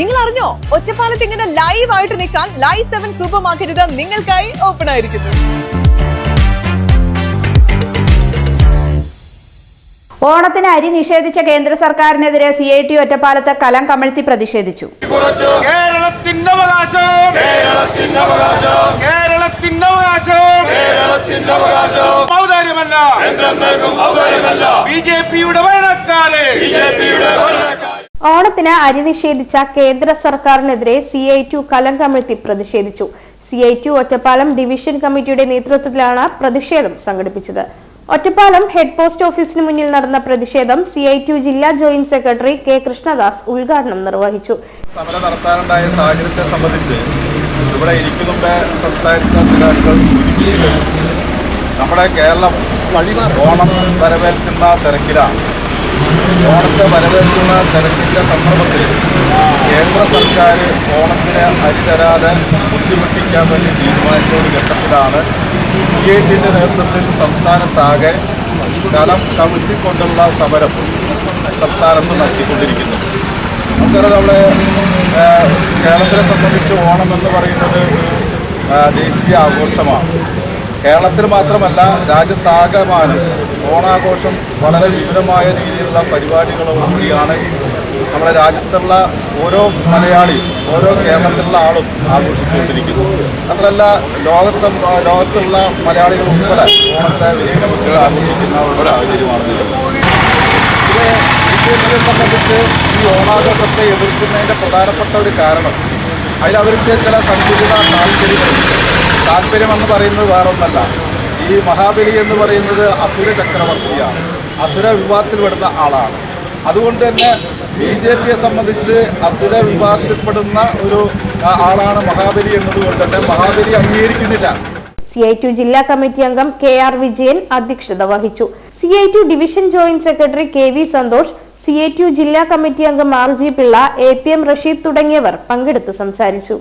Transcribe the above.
നിങ്ങൾ അറിഞ്ഞോ ഒറ്റപ്പാലത്ത് ഇങ്ങനെ ലൈവ് ആയിട്ട് നിൽക്കാൻ ലൈവ് സെവൻ സൂപ്പർ മാർക്കറ്റ് നിങ്ങൾക്കായി ഓപ്പൺ ആയിരിക്കുന്നു. ഓണത്തിന് അരി നിഷേധിച്ച കേന്ദ്ര സർക്കാരിനെതിരെ സി ഐ ടി ഒറ്റപ്പാലത്ത് കലം കമഴ്ത്തി പ്രതിഷേധിച്ചു. കേരളത്തിന്റെ അവകാശം. കേരളത്തിന്റെ അവകാശം. കേരളത്തിന്റെ അവകാശം. കേരളത്തിന്റെ അവകാശം. ഔദാര്യമല്ല. ഔദാര്യമല്ല. ബി ജെ പിയുടെ ഭരണക്കാരെ. ബി ജെ പിയുടെ ഓണത്തിന് അരി നിഷേധിച്ച കേന്ദ്ര സർക്കാരിനെതിരെ സി ഐ ടു കലങ്കമിഴ്ത്തി പ്രതിഷേധിച്ചു. C I to Ottapalam division കമ്മിറ്റിയുടെ നേതൃത്വത്തിലാണ് പ്രതിഷേധം സംഘടിപ്പിച്ചത്. ഒറ്റപ്പാലം ഹെഡ് പോസ്റ്റ് ഓഫീസിന് മുന്നിൽ നടന്ന പ്രതിഷേധം സി ഐ ടു ജില്ലാ ജോയിന്റ് സെക്രട്ടറി കെ കൃഷ്ണദാസ് ഉദ്ഘാടനം നിർവഹിച്ചു. സമരം നടത്താനുണ്ടായ സാഹചര്യത്തെ സംബന്ധിച്ച് ഇവിടെ നമ്മുടെ കേരളം ഓണം വരവേൽക്കുന്ന തിരക്കിലാണ്. ഓണത്തെ വരവേൽക്കുന്ന തിരക്കിന്റെ സന്ദർഭത്തിൽ കേന്ദ്ര സർക്കാർ ഓണത്തിന് അരി തരാതെ ബുദ്ധിമുട്ടിക്കാൻ വേണ്ടി തീരുമാനിച്ച ഒരു ഘട്ടത്തിലാണ് സി ഐ ടിന്റെ നേതൃത്വത്തിൽ സംസ്ഥാനത്താകെ കലം കവിഴ്ത്തിക്കൊണ്ടുള്ള സമരം സംസ്ഥാനത്ത് നടത്തിക്കൊണ്ടിരിക്കുന്നു നമുക്കറിയാം നമ്മളെ കേരളത്തിനെ സംബന്ധിച്ച് ഓണം എന്ന് പറയുന്നത് ദേശീയ ആഘോഷമാണ്. കേരളത്തിൽ മാത്രമല്ല രാജ്യത്താകമാനം ഓണാഘോഷം വളരെ വിപുലമായ രീതിയിലുള്ള പരിപാടികളോടുകൂടിയാണ് നമ്മുടെ രാജ്യത്തുള്ള ഓരോ മലയാളിയും ഓരോ കേരളത്തിലുള്ള ആളും ആഘോഷിച്ചുകൊണ്ടിരിക്കുന്നു. മാത്രമല്ല ലോകത്തെ ലോകത്തുള്ള മലയാളികൾ ഉൾപ്പെടെ ഓണത്തെ വലിയ ആഘോഷിക്കുന്ന ഒരു സാഹചര്യമാണ് സംബന്ധിച്ച് ഈ ഓണാഘോഷത്തെ എതിർക്കുന്നതിന്റെ പ്രധാനപ്പെട്ട ഒരു കാരണം അതിലവർക്ക് ചില സന്തുലിത താല്പര്യങ്ങളുണ്ട്. താല്പര്യമെന്ന് പറയുന്നത് വേറൊന്നല്ല. ഈ മഹാബലി എന്ന് പറയുന്നത് അസുര ചക്രവർത്തിയാണ്. അസുര വിഭാഗത്തിൽപ്പെടുന്ന ആളാണ്. അതുകൊണ്ട് തന്നെ ബി ജെ പിയെ സംബന്ധിച്ച് അസുര വിഭാഗത്തിൽപ്പെടുന്ന ഒരു ആളാണ് മഹാബലി എന്നതുകൊണ്ട് തന്നെ മഹാബലി അംഗീകരിക്കുന്നില്ല. സി ഐ ടു ജില്ലാ കമ്മിറ്റി അംഗം കെ ആർ വിജയൻ അധ്യക്ഷത വഹിച്ചു. CITU division joint secretary K V Santhosh CITU ജില്ലാ കമ്മിറ്റി അംഗം R G Pillai A P M Rasheed തുടങ്ങിയവർ പങ്കെടുത്തു സംസാരിച്ചു.